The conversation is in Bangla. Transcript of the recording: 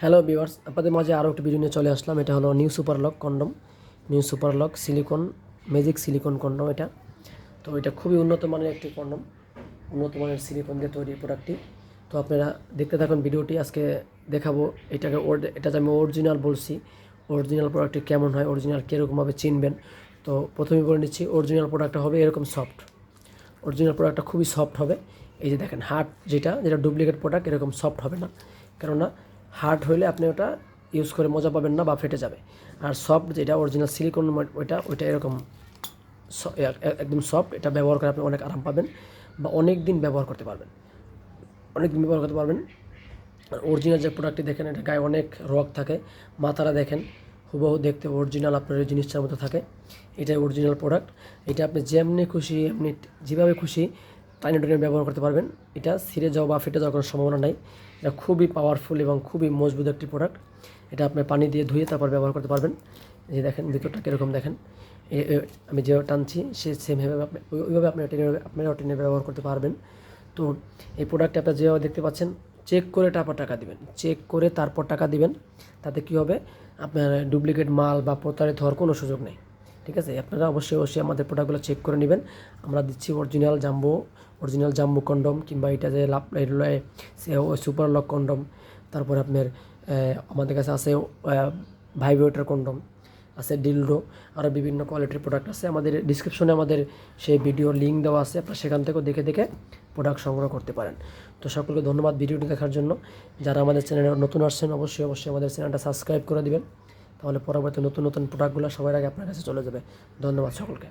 হ্যালো ভিউয়ার্স আপনাদের মাঝে আরও একটি ভিডিও নিয়ে চলে আসলাম। এটা হলো new super lock condom new super lock silicon magic silicon condom এটা। তো এটা খুবই উন্নত মানের একটি কন্ডম উন্নত মানের সিলিকন দিয়ে তৈরি প্রোডাক্টটি তো আপনারা দেখতে থাকুন ভিডিওটি। আজকে দেখাবো এটাকে ওর- এটা যে আমি অরিজিনাল বলছি অরিজিনাল প্রোডাক্টটি কেমন হয় অরিজিনাল কীরকমভাবে চিনবেন। তো প্রথমে বলে নিচ্ছি অরিজিনাল প্রোডাক্টটা হবে এরকম সফট অরিজিনাল প্রোডাক্টটা খুবই সফট হবে। এই যে দেখেন হার্ড যেটা যেটা ডুপ্লিকেট প্রোডাক্ট এরকম সফট হবে না। কেননা হার্ড হলে আপনি ওটা ইউজ করে মজা পাবেন না বা ফেটে যাবে। আর সফট যেটা অরিজিনাল সিলিকন ওইটা ওইটা এরকম একদম সফট এটা ব্যবহার করে আপনি অনেক আরাম পাবেন বা অনেক দিন ব্যবহার করতে পারবেন। অনেক দিন ব্যবহার করতে পারবেন। আর অরিজিনাল যে প্রোডাক্টটি দেখেন, এটা গায়ে অনেক রক থাকে, মাথাটা দেখেন, হুবহু দেখতে অরিজিনাল আপনার এই জিনিসটার মতো থাকে। এটাই অরিজিনাল প্রোডাক্ট এটা আপনি যেমনি খুশি, এমনি যেভাবে খুশি টাইনে টাইনে ব্যবহার করতে পারবেন। এটা ছিঁড়ে যাওয়া বা ফেটে যাওয়ার কোনো সম্ভাবনা নাই। এটা খুবই পাওয়ারফুল এবং খুবই মজবুত একটি প্রোডাক্ট এটা আপনি পানি দিয়ে ধুয়ে তারপর ব্যবহার করতে পারবেন। যে দেখেন, ভিতরটা কীরকম দেখেন। আমি যেভাবে টানছি, সে সেমভাবে আপনি ওই- ওইভাবে আপনি টেনে আপনারা টেনে ব্যবহার করতে পারবেন। তো এই প্রোডাক্টটা আপনারা যেভাবে দেখতে পাচ্ছেন চেক করে তারপর টাকা দিবেন। চেক করে তারপর টাকা দিবেন। তাতে কী হবে? আপনার ডুপ্লিকেট মাল বা প্রতারিত হওয়ার কোনো সুযোগ নেই। ঠিক আছে? আপনারা অবশ্যই অবশ্যই আমাদের প্রোডাক্টগুলো চেক করে নেবেন। আমরা দিচ্ছি original jumbo original jumbo condom কিংবা এটা যে লাভ সুপার লক কন্ডম। তারপর আপনার আমাদের কাছে আছে ভাইব্রেটর কন্ডম, আছে ডিলডো আরও বিভিন্ন কোয়ালিটির প্রোডাক্ট আছে। আমাদের ডিসক্রিপশনে আমাদের সেই ভিডিওর লিঙ্ক দেওয়া আছে, আপনারা সেখান থেকেও দেখে দেখে প্রোডাক্ট সংগ্রহ করতে পারেন। তো সকলকে ধন্যবাদ ভিডিওটি দেখার জন্য। যারা আমাদের চ্যানেলে নতুন আসছেন, অবশ্যই অবশ্যই আমাদের চ্যানেলটা সাবস্ক্রাইব করে দেবেন। তাহলে পরবর্তী নতুন নতুন প্রোডাক্টগুলো সবার আগে আপনার কাছে চলে যাবে। ধন্যবাদ সকলকে।